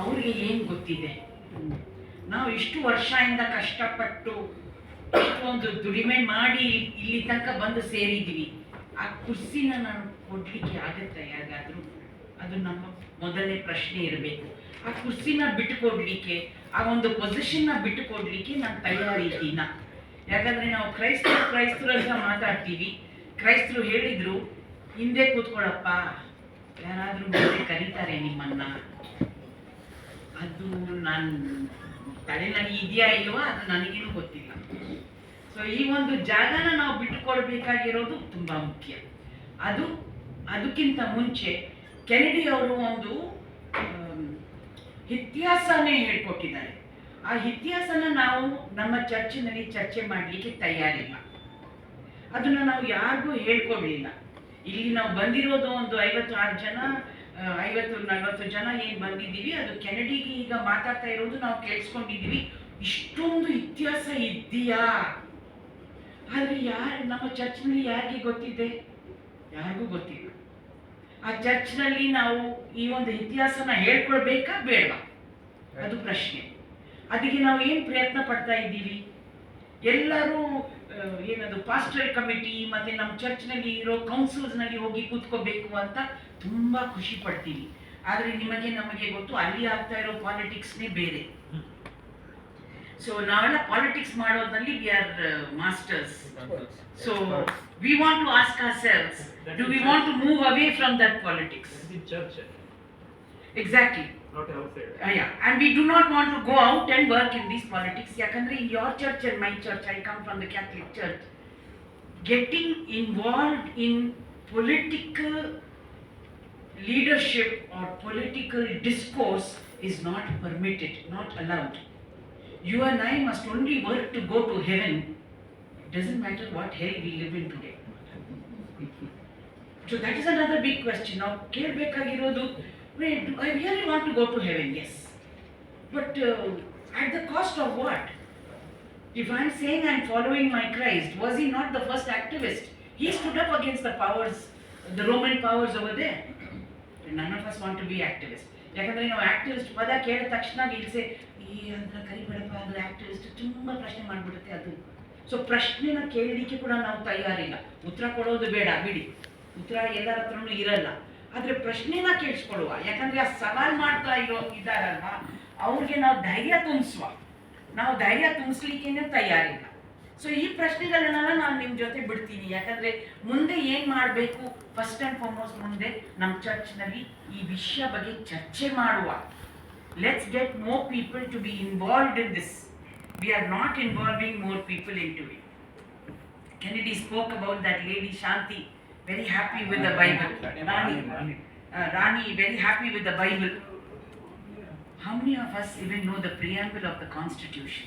ಅವ್ರಿಗೆ ಏನು ಗೊತ್ತಿದೆ? ನಾವು ಇಷ್ಟು ವರ್ಷದಿಂದ ಕಷ್ಟಪಟ್ಟು ಒಂದು ದುಡಿಮೆ ಮಾಡಿ ಇಲ್ಲಿ ತನಕ ಬಂದು ಸೇರಿದ್ದೀವಿ. ಆ ಕುರ್ಸಿನ ನಾನು ಕೊಡ್ಲಿಕ್ಕೆ ಆಗುತ್ತೆ ಯಾರಾದರೂ? ಅದು ನಮ್ಮ ಮೊದಲನೇ ಪ್ರಶ್ನೆ ಇರಬೇಕು. ಆ ಕುರ್ಸಿನ ಬಿಟ್ಟುಕೊಡ್ಲಿಕ್ಕೆ, ಆ ಒಂದು ಪೊಸಿಷನ್ನ ಬಿಟ್ಟುಕೊಡ್ಲಿಕ್ಕೆ ನಾನು ತಯಾರಿದ್ದೀನ ಯಾಕಂದ್ರೆ ನಾವು ಕ್ರೈಸ್ತರು ಕ್ರೈಸ್ತರು ಅಂತ ಮಾತಾಡ್ತೀವಿ. ಕ್ರೈಸ್ತರು ಹೇಳಿದ್ರು, ಹಿಂದೆ ಕೂತ್ಕೊಳ್ಳಪ್ಪ ಯಾರಾದರೂ ಮುಂದೆ ಕರೀತಾರೆ ನಿಮ್ಮನ್ನ. ಅದು ನಾನು ತಲೆನಲ್ಲಿ ಇದೆಯಾ ಇಲ್ವಾ ಅದು ನನಗೇನು ಗೊತ್ತಿಲ್ಲ. ಸೊ ಈ ಒಂದು ಜಾಗನ ನಾವು ಬಿಟ್ಟುಕೊಡ್ಬೇಕಾಗಿರೋದು ತುಂಬಾ ಮುಖ್ಯ. ಅದು ಅದಕ್ಕಿಂತ ಮುಂಚೆ ಕೆನಡಿ ಅವರು ಒಂದು ಇತಿಹಾಸನೇ ಹೇಳ್ಕೊಟ್ಟಿದ್ದಾರೆ. ಆ ಇತಿಹಾಸನ ನಾವು ನಮ್ಮ ಚರ್ಚಿನಲ್ಲಿ ಚರ್ಚೆ ಮಾಡಲಿಕ್ಕೆ ತಯಾರಿಲ್ಲ. ಅದನ್ನ ನಾವು ಯಾರಿಗೂ ಹೇಳ್ಕೊಡ್ಲಿಲ್ಲ. ಇಲ್ಲಿ ನಾವು ಬಂದಿರೋದು ಒಂದು ಐವತ್ತು ಆರು ಜನ ಐವತ್ತು, ನಲವತ್ತು ಜನ ಏನು ಬಂದಿದ್ದೀವಿ. ಅದು ಕೆನಡಿಗೆ ಈಗ ಮಾತಾಡ್ತಾ ಇರೋದು ನಾವು ಕೇಳಿಸ್ಕೊಂಡಿದ್ದೀವಿ. ಇಷ್ಟೊಂದು ಇತಿಹಾಸ ಇದೆಯಾ ಆದರೆ ಯಾರು, ನಮ್ಮ ಚರ್ಚ್ನಲ್ಲಿ ಯಾರಿಗೆ ಗೊತ್ತಿದೆ? ಯಾರಿಗೂ ಗೊತ್ತಿಲ್ಲ. ಆ ಚರ್ಚ್ನಲ್ಲಿ ನಾವು ಈ ಒಂದು ಇತಿಹಾಸನ ಹೇಳ್ಕೊಳ್ಬೇಕಾ ಬೇಡವಾ? ಅದು ಪ್ರಶ್ನೆ. ಅದಕ್ಕೆ ನಾವು ಏನು ಪ್ರಯತ್ನ ಪಡ್ತಾ ಇದ್ದೀವಿ? ಎಲ್ಲರೂ ಏನದು ಪಾಸ್ಟರ್ ಕಮಿಟಿ ಮತ್ತೆ ನಮ್ಮ ಚರ್ಚ್ನಲ್ಲಿ ಇರೋ ಕೌನ್ಸಿಲ್ಸ್ನಲ್ಲಿ ಹೋಗಿ ಕೂತ್ಕೋಬೇಕು ಅಂತ ತುಂಬಾ ಖುಷಿ ಪಡ್ತೀವಿ ಆದರೆ ನಿಮಗೆ ನಮಗೆ ಗೊತ್ತು ಅಲ್ಲಿ ಆಗ್ತಾ ಇರೋ ಪಾಲಿಟಿಕ್ಸ್ನೇ ಬೇರೆ. ಸೊ ನಾವೆಲ್ಲ ಪಾಲಿಟಿಕ್ಸ್ ಮಾಡೋದ್ರಲ್ಲಿ we are masters so we want to ask ourselves do we want to move away from that politics exactly not outside. Uh, yeah, and we do not want to go out and work in these politics. Yakandre, in your church and my church, I come from the Catholic Church. Getting involved in political leadership or political discourse is not permitted, not allowed. You and I must only work to go to heaven. It doesn't matter what hell we live in today. So that is another big question. Now, ಕೇಳಬೇಕಾಗಿರೋದು do I really want to go to heaven? Yes. But uh, at the cost of what? If I'm saying I'm following my Christ, was he not the first activist? He stood up against the powers, the Roman powers over there. None of us want to be activists. ಯಾಕಂದರೆ ನಾವು activist ಪದ ಕೇಳಿದ ತಕ್ಷಣ ಇಲ್ಸೆ ಈ ಅಂದ್ರೆ ಕರಿಬೇಡಪ್ಪ ಅದು activist ತುಂಬ ಪ್ರಶ್ನೆ ಮಾಡಿಬಿಡುತ್ತೆ ಅದು ಸೊ ಪ್ರಶ್ನೆನ ಕೇಳಲಿಕ್ಕೆ ಕೂಡ ನಾವು ತಯಾರಿಲ್ಲ ಉತ್ತರ ಕೊಡೋದು ಬೇಡ ಬಿಡಿ ಉತ್ತರ ಎಲ್ಲರ ಹತ್ರನೂ ಇರಲ್ಲ ಆದ್ರೆ ಪ್ರಶ್ನೆನ ಕೇಳಿಸ್ಕೊಳ್ಳುವ. ಯಾಕಂದ್ರೆ ಆ ಸವಾಲ್ ಮಾಡ್ತಾ ಇರೋ ಇದ್ದಾರಲ್ವ ಅವ್ರಿಗೆ ನಾವು ಧೈರ್ಯ ತುಂಬಿಸುವ. ನಾವು ಧೈರ್ಯ ತುಂಬಿಸ್ಲಿಕ್ಕೇನೆ ತಯಾರಿಲ್ಲ. ಸೊ ಈ ಪ್ರಶ್ನೆಗಳನ್ನೆಲ್ಲ ನಾನು ನಿಮ್ಮ ಜೊತೆ ಬಿಡ್ತೀನಿ. ಯಾಕಂದ್ರೆ ಮುಂದೆ ಏನು ಮಾಡಬೇಕು? ಫಸ್ಟ್ ಅಂಡ್ ಫಾರ್ಮೋಸ್ಟ್ ಮುಂದೆ ನಮ್ಮ ಚರ್ಚ್ನಲ್ಲಿ ಈ ವಿಷಯ ಬಗ್ಗೆ ಚರ್ಚೆ ಮಾಡುವ. Let's get more people to be involved in this we are not involving more people into it Kennedy spoke about that lady Shanti, very happy with the Bible. Rani, uh, Rani, very happy with the Bible. How many of us even know the preamble of the Constitution?